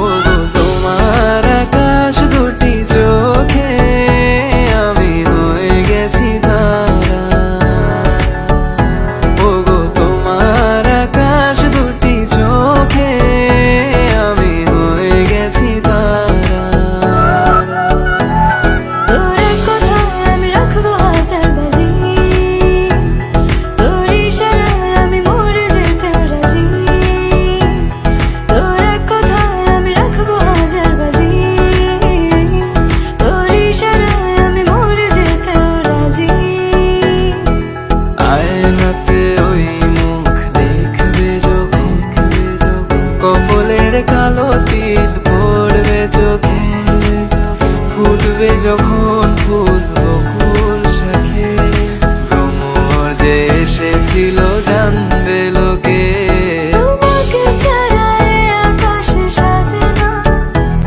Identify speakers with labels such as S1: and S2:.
S1: Oh. রাতের কালো তিল পড়বে চোখে ফুলবে যখন ফুল ফুল শাখে। ভ্রমর যে এসেছিল জান